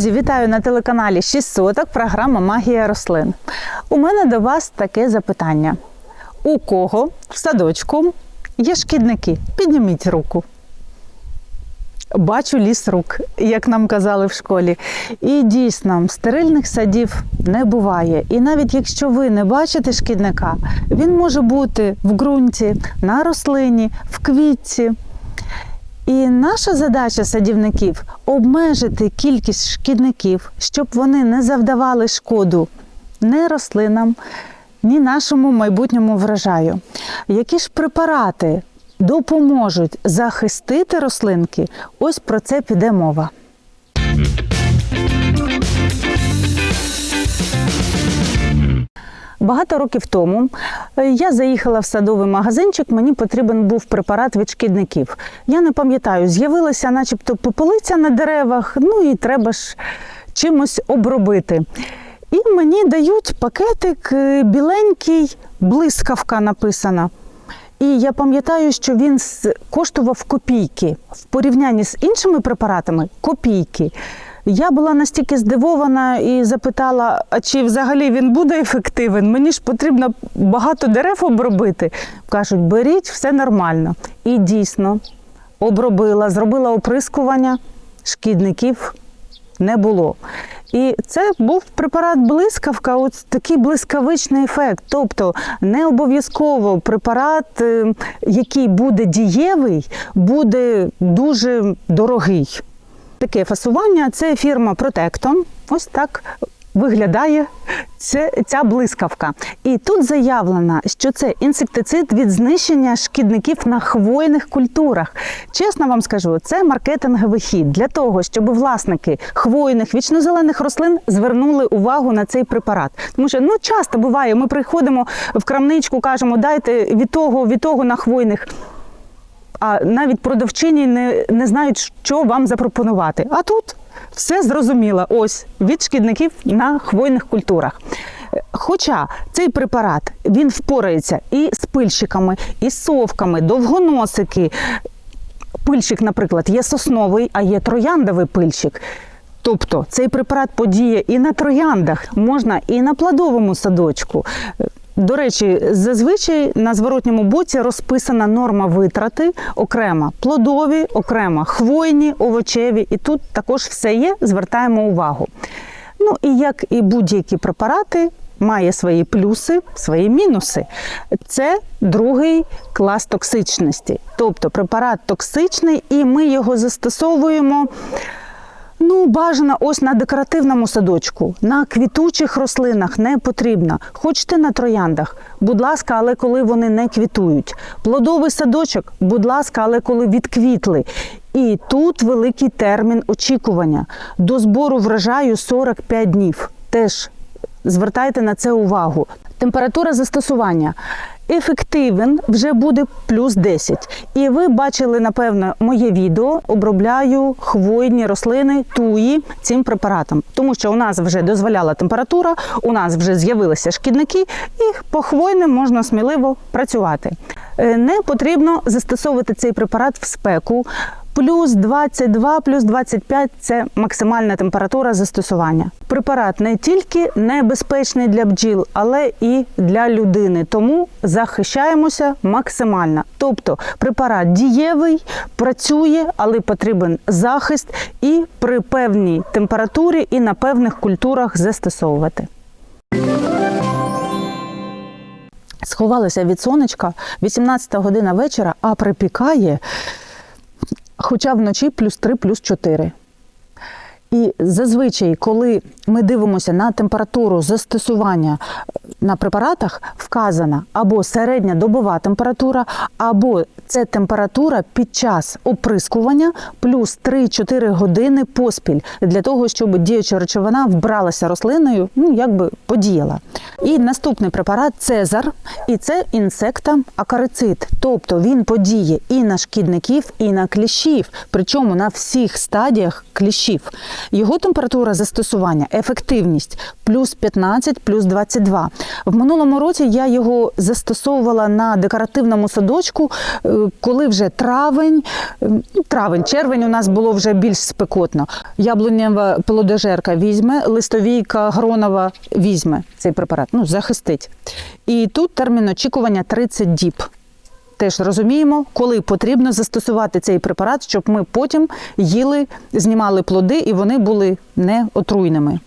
Друзі, вітаю на телеканалі 6 соток. Програма Магія рослин. У мене до вас таке запитання: у кого в садочку є шкідники? Підніміть руку. Бачу ліс рук, як нам казали в школі. І дійсно, стерильних садів не буває. І навіть якщо ви не бачите шкідника, він може бути в ґрунті, на рослині, в квітці. І наша задача садівників обмежити кількість шкідників, щоб вони не завдавали шкоду ні рослинам, ні нашому майбутньому врожаю. Які ж препарати допоможуть захистити рослинки? Ось про це піде мова. Багато років тому е, я заїхала в садовий магазинчик, мені потрібен був препарат від шкідників. Я не пам'ятаю, з'явилася начебто попелиця на деревах, ну і треба ж чимось обробити. І мені дають пакетик е, біленький, блискавка написана. І я пам'ятаю, що він коштував копійки в порівнянні з іншими препаратами копійки. Я була настільки здивована і запитала, а чи взагалі він буде ефективен? Мені ж потрібно багато дерев обробити. Кажуть, беріть, все нормально. І дійсно обробила, зробила оприскування, шкідників не було. І це був препарат блискавка, от такий блискавичний ефект. Тобто не обов'язково препарат, е, який буде дієвий, буде дуже дорогий. Таке фасування це фірма Protecton. Ось так виглядає це, ця блискавка. І тут заявлено, що це інсектицид від знищення шкідників на хвойних культурах. Чесно вам скажу, це маркетинговий хід для того, щоб власники хвойних вічнозелених рослин звернули увагу на цей препарат. Тому що ну часто буває, ми приходимо в крамничку, кажемо, дайте від того, від того на хвойних а навіть продавчині не, не знають, що вам запропонувати. А тут все зрозуміло. Ось від шкідників на хвойних культурах. Хоча цей препарат він впорається і з пильщиками, і з совками, довгоносики. Пильщик, наприклад, є сосновий, а є трояндовий пильщик. Тобто цей препарат подіє і на трояндах, можна і на плодовому садочку. До речі, зазвичай на зворотньому боці розписана норма витрати окремо плодові, окремо хвойні, овочеві. І тут також все є. Звертаємо увагу. Ну і як і будь-які препарати, має свої плюси, свої мінуси. Це другий клас токсичності. Тобто препарат токсичний, і ми його застосовуємо. Ну, бажано ось на декоративному садочку, на квітучих рослинах не потрібно. Хочете на трояндах, будь ласка, але коли вони не квітують. Плодовий садочок, будь ласка, але коли відквітли. І тут великий термін очікування. До збору врожаю 45 днів. Теж звертайте на це увагу. Температура застосування. Ефективен вже буде плюс 10. І ви бачили, напевно, моє відео. Обробляю хвойні рослини туї цим препаратом, тому що у нас вже дозволяла температура, у нас вже з'явилися шкідники, і по хвойним можна сміливо працювати. Е, Не потрібно застосовувати цей препарат в спеку. Плюс 22, плюс 25 – це максимальна температура застосування. Препарат не тільки небезпечний для бджіл, але і для людини. Тому захищаємося максимально. Тобто препарат дієвий, працює, але потрібен захист і при певній температурі і на певних культурах застосовувати. Сховалися від сонечка 18 година вечора, а припікає хоча вночі плюс 3, плюс 4. І зазвичай, коли ми дивимося на температуру застосування на препаратах, вказана або середня добова температура, або це температура під час оприскування плюс 3-4 години поспіль для того, щоб діюча речовина вбралася рослиною, ну якби подіяла. І наступний препарат Цезар, і це інсекта акарицид. Тобто він подіє і на шкідників, і на кліщів, причому на всіх стадіях кліщів. Його температура застосування, ефективність плюс 15, плюс 22. В минулому році я його застосовувала на декоративному садочку, е, коли вже травень, е, ну, травень, червень у нас було вже більш спекотно. Яблунєва плодожерка візьме, листовійка гронова візьме цей препарат, ну захистить. І тут термін очікування 30 діб. Теж розуміємо, коли потрібно застосувати цей препарат, щоб ми потім їли, знімали плоди і вони були не отруйними.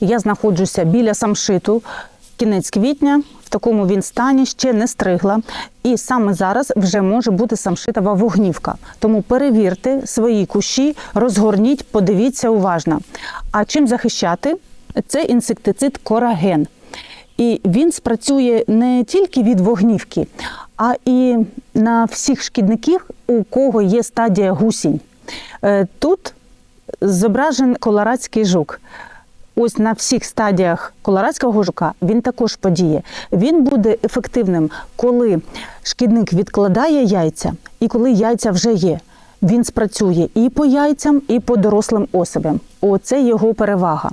Я знаходжуся біля самшиту. Кінець квітня, в такому він стані ще не стригла. І саме зараз вже може бути самшитова вогнівка. Тому перевірте свої кущі, розгорніть, подивіться уважно. А чим захищати? Це інсектицид кораген. І він спрацює не тільки від вогнівки, а і на всіх шкідників, у кого є стадія гусінь. Е, Тут зображений колорадський жук. Ось на всіх стадіях колорадського жука він також подіє. Він буде ефективним, коли шкідник відкладає яйця і коли яйця вже є. Він спрацює і по яйцям, і по дорослим особям. Оце його перевага.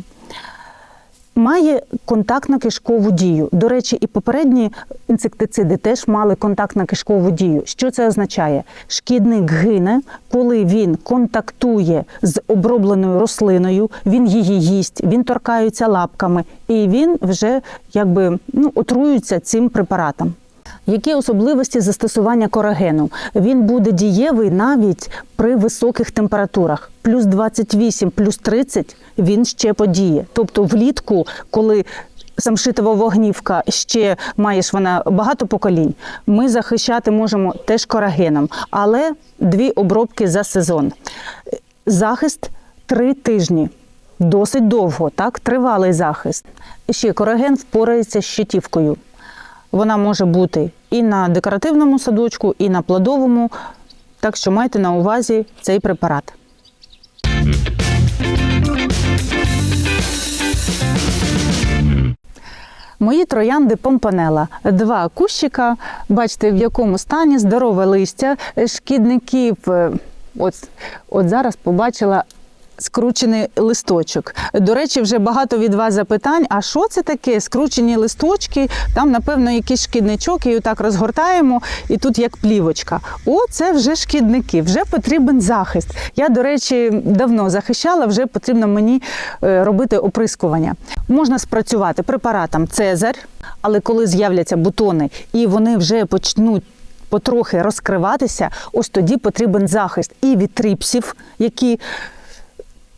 Має контактно-кишкову дію. До речі, і попередні інсектициди теж мали контактно-кишкову дію. Що це означає? Шкідник гине, коли він контактує з обробленою рослиною, він її їсть, він торкається лапками, і він вже якби ну, отруюється цим препаратом. Які особливості застосування корагену? Він буде дієвий навіть при високих температурах. Плюс 28, плюс 30 він ще подіє. Тобто влітку, коли самшитова вогнівка ще маєш вона багато поколінь, ми захищати можемо теж корагеном, але дві обробки за сезон. Захист три тижні. Досить довго, так, тривалий захист. Ще кораген впорається з щитівкою. Вона може бути і на декоративному садочку, і на плодовому. Так що майте на увазі цей препарат. Мої троянди помпанела. Два кущика. Бачите, в якому стані здорове листя, шкідників. е, От, от зараз побачила скручений листочок. До речі, вже багато від вас запитань: а що це таке? Скручені листочки, там, напевно, якийсь шкідничок, і отак розгортаємо, і тут як плівочка. О, це вже шкідники, вже потрібен захист. Я, до речі, давно захищала, вже потрібно мені е, робити оприскування. Можна спрацювати препаратом Цезарь, але коли з'являться бутони і вони вже почнуть потрохи розкриватися, ось тоді потрібен захист і від тріпсів, які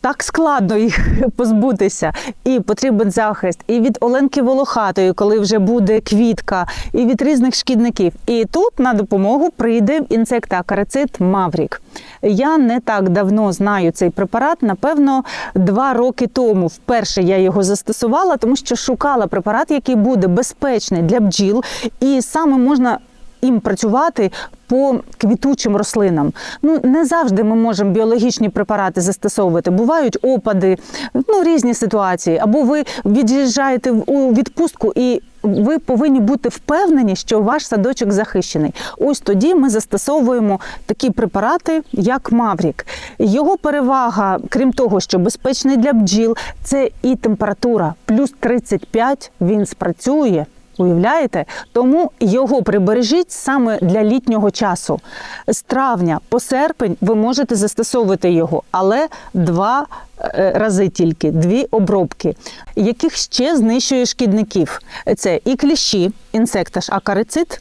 так складно їх позбутися, і потрібен захист, і від Оленки Волохатої, коли вже буде квітка, і від різних шкідників. І тут на допомогу прийде інсектоакарицид Маврік. Я не так давно знаю цей препарат. Напевно, два роки тому вперше я його застосувала, тому що шукала препарат, який буде безпечний для бджіл, і саме можна їм працювати по квітучим рослинам. Ну не завжди ми можемо біологічні препарати застосовувати. Бувають опади, ну різні ситуації. Або ви від'їжджаєте у відпустку і. Ви повинні бути впевнені, що ваш садочок захищений. Ось тоді ми застосовуємо такі препарати, як Маврік. Його перевага, крім того, що безпечний для бджіл, це і температура плюс 35, Він спрацює. Уявляєте? Тому його прибережіть саме для літнього часу. З травня по серпень ви можете застосовувати його, але два е, рази тільки, дві обробки, яких ще знищує шкідників. Це і кліщі, інсектаж акарицид,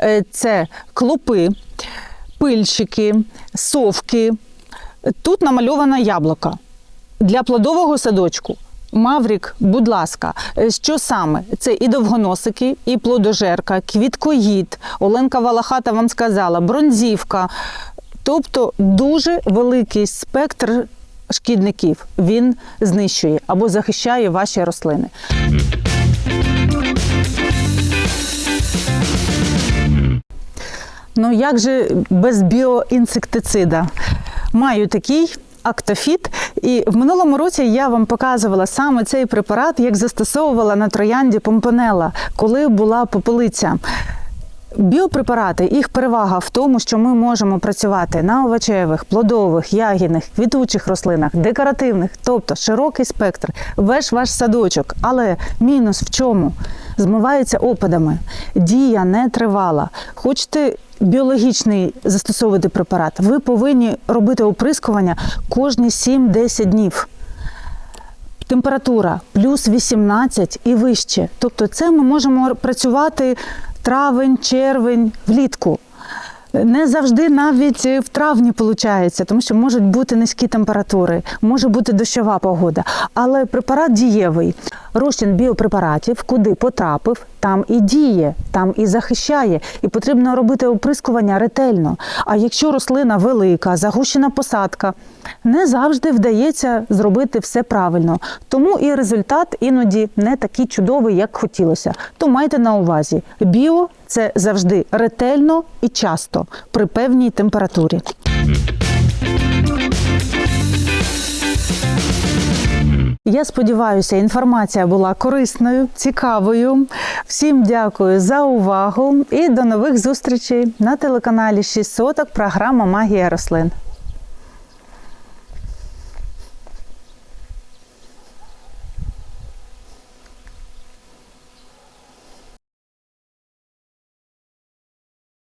е, це клопи, пильчики, совки. Тут намальована яблука для плодового садочку. Маврік, будь ласка, Е, що саме? Це і довгоносики, і плодожерка, квіткоїд, Оленка Валахата вам сказала, бронзівка. Тобто дуже великий спектр шкідників він знищує або захищає ваші рослини. Ну як же без біоінсектицида? Маю такий. Актофіт, і в минулому році я вам показувала саме цей препарат, як застосовувала на троянді помпонела, коли була попелиця. Біопрепарати, їх перевага в тому, що ми можемо працювати на овочевих, плодових, ягідних, квітучих рослинах, декоративних, тобто широкий спектр, весь ваш садочок. Але мінус в чому? Змивається опадами. Дія не тривала. Хочете біологічний застосовувати препарат, ви повинні робити оприскування кожні 7-10 днів. Температура плюс 18 і вище. Тобто, це ми можемо працювати травень, червень, влітку. Не завжди навіть в травні виходить, тому що можуть бути низькі температури, може бути дощова погода. Але препарат дієвий. Розчин біопрепаратів, куди потрапив, там і діє, там і захищає. І потрібно робити оприскування ретельно. А якщо рослина велика, загущена посадка, не завжди вдається зробити все правильно. Тому і результат іноді не такий чудовий, як хотілося. То майте на увазі, біо це завжди ретельно і часто при певній температурі. Я сподіваюся, інформація була корисною, цікавою. Всім дякую за увагу і до нових зустрічей на телеканалі 6 соток. Програма Магія рослин.